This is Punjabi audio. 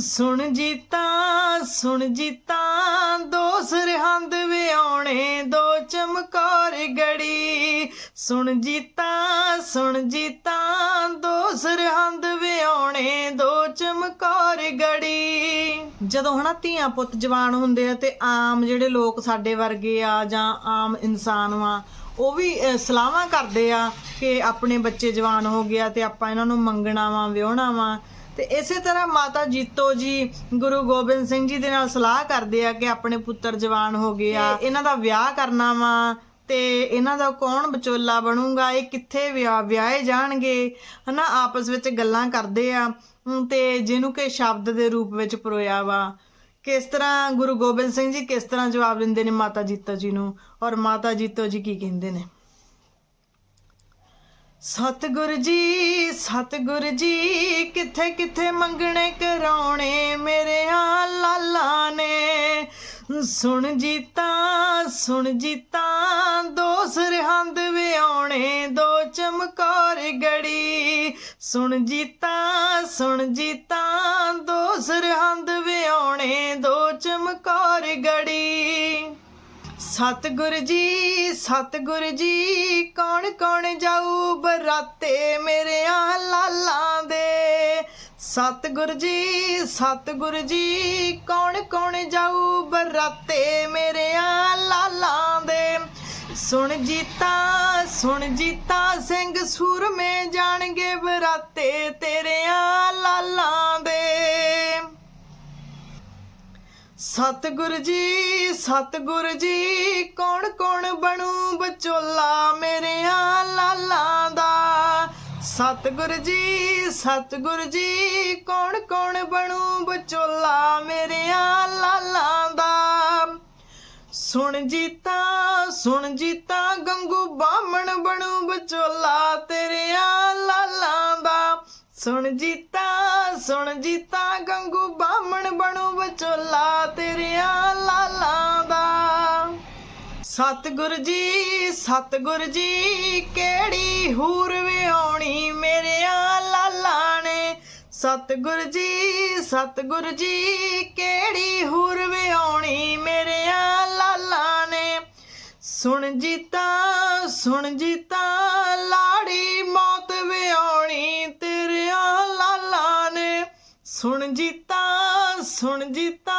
ਸੁਣ ਜੀਤਾ ਸੁਣ ਜੀਤਾ ਦੋ ਸਰਹੰਦ ਵਿਆਉਣੇ, ਦੋ ਚਮਕੌਰ ਗੜੀ। ਸੁਣ ਜੀਤਾ ਸੁਣ ਜੀਤਾ ਦੋ ਸਰਹੰਦ ਵਿਆਉਣੇ, ਦੋ ਚਮਕੌਰ ਗੜੀ। ਜਦੋਂ ਹਨਾ ਧੀਆਂ ਪੁੱਤ ਜਵਾਨ ਹੁੰਦੇ ਆ ਤੇ ਆਮ ਜਿਹੜੇ ਲੋਕ ਸਾਡੇ ਵਰਗੇ ਆ ਜਾਂ ਆਮ ਇਨਸਾਨ ਵਾ, ਉਹ ਵੀ ਸਲਾਹਾਂ ਕਰਦੇ ਆ ਕਿ ਆਪਣੇ ਬੱਚੇ ਜਵਾਨ ਹੋ ਗਿਆ ਤੇ ਆਪਾਂ ਇਹਨਾਂ ਨੂੰ ਮੰਗਣਾ ਵਾ, ਵਿਆਹਣਾ ਵਾ। ਤੇ ਇਸੇ ਤਰ੍ਹਾਂ ਮਾਤਾ ਜੀਤੋ ਜੀ ਗੁਰੂ ਗੋਬਿੰਦ ਸਿੰਘ ਜੀ ਦੇ ਨਾਲ ਸਲਾਹ ਕਰਦੇ ਆ ਕਿ ਆਪਣੇ ਪੁੱਤਰ ਜਵਾਨ ਹੋ ਗਏ ਆ। ਇਹਨਾਂ ਦਾ ਵਿਆਹ ਕਰਨਾ ਵਾ ਤੇ ਇਹਨਾਂ ਦਾ ਕੌਣ ਵਿਚੋਲਾ ਬਣੂਗਾ? ਇਹ ਕਿੱਥੇ ਵਿਆਹ ਵਿਆਹੇ ਜਾਣਗੇ? ਹਨਾ ਆਪਸ ਵਿੱਚ ਗੱਲਾਂ ਕਰਦੇ ਆ। ਤੇ ਜਿਹਨੂੰ ਕਿ ਸ਼ਬਦ ਦੇ ਰੂਪ ਵਿੱਚ ਪਰੋਇਆ ਵਾ। ਕਿਸ ਤਰ੍ਹਾਂ ਗੁਰੂ ਗੋਬਿੰਦ ਸਿੰਘ ਜੀ ਕਿਸ ਤਰ੍ਹਾਂ ਜਵਾਬ ਦਿੰਦੇ ਨੇ ਮਾਤਾ ਜੀਤੋ ਜੀ ਨੂੰ? ਔਰ ਮਾਤਾ ਜੀਤੋ ਜੀ ਕੀ ਕਹਿੰਦੇ ਨੇ? ਸਤਿਗੁਰ ਜੀ ਸਤਿਗੁਰ ਜੀ, ਕਿੱਥੇ ਕਿੱਥੇ ਮੰਗਣੇ ਕਰਾਉਣੇ ਮੇਰੇ ਆ ਲਾਲਾ ਨੇ? ਸੁਣ ਜੀਤਾ ਸੁਣ ਜੀਤਾ ਦੋ ਸਰਹੰਦ ਵਿਆਉਣੇ, ਦੋ ਚਮਕੌਰ ਗੜੀ। ਸੁਣ ਜੀਤਾ ਸੁਣ ਜੀਤਾ ਦੋ ਸਰਹੰਦ ਵਿਆਉਣੇ, ਦੋ ਚਮਕੌਰ ਗੜੀ। ਸਤਿਗੁਰ ਜੀ ਸਤਿਗੁਰ ਜੀ, ਕੌਣ ਕੌਣ ਜਾਊ ਬਰਾਤੇ ਮੇਰਿਆਂ ਲਾਲਾਂ ਦੇ? ਸਤਿਗੁਰ ਜੀ ਸਤਿਗੁਰ ਜੀ, ਕੌਣ ਕੌਣ ਜਾਊ ਬਰਾਤੇ ਮੇਰਿਆਂ ਲਾਲਾਂ ਦੇ? ਸੁਣ ਜੀਤਾ ਸੁਣ ਜੀਤਾ, ਸਿੰਘ ਸੂਰਮੇ ਜਾਣਗੇ ਬਰਾਤੇ ਤੇਰਿਆਂ ਸਤਿਗੁਰ ਜੀ ਸਤਿਗੁਰ ਜੀ, ਕੌਣ ਕੌਣ ਬਣੂ ਵਿਚੋਲਾ ਮੇਰੇ ਆ ਲਾਲਾਂ ਦਾ? ਸਤਿਗੁਰ ਜੀ ਸਤਿਗੁਰ ਜੀ, ਕੌਣ ਕੌਣ ਬਣੂ ਬਚੋਲਾ ਮੇਰੇ ਆ ਲਾਲਾਂ ਦਾ? ਸੁਣ ਜੀਤਾ ਸੁਣ ਜੀਤਾ, ਗੰਗੂ ਬਾਮਣ ਬਣੂ ਵਿਚੋਲਾ ਤੇਰੇ ਆ ਲਾਲਾਂ ਦਾ। ਸੁਣ ਜੀਤਾ ਸੁਣ ਜੀਤਾ, ਗੰਗੂ ਬਾਮਣ ਬਣੂ ਵਿਚੋਲਾ ਸਤਿਗੁਰ ਜੀ ਸਤਿਗੁਰ ਜੀ, ਕਿਹੜੀ ਹੂਰ ਵਿਆਉਣੀ ਮੇਰਿਆ ਆ ਲਾਲਾ ਨੇ? ਸਤਿਗੁਰ ਜੀ ਸਤਿਗੁਰ ਜੀ, ਕਿਹੜੀ ਹੂਰ ਵਿਆਉਣੀ ਮੇਰਿਆ ਆ ਲਾਲਾ ਨੇ? ਸੁਣ ਜੀਤਾ ਸੁਣ ਜੀਤਾ ਲਾੜੀ ਮੌਤ ਵਿਆਉਣੀ ਤੇਰਿਆਂ ਲਾਲਾ ਨੇ। ਸੁਣ ਜੀਤਾ ਸੁਣ ਜੀਤਾ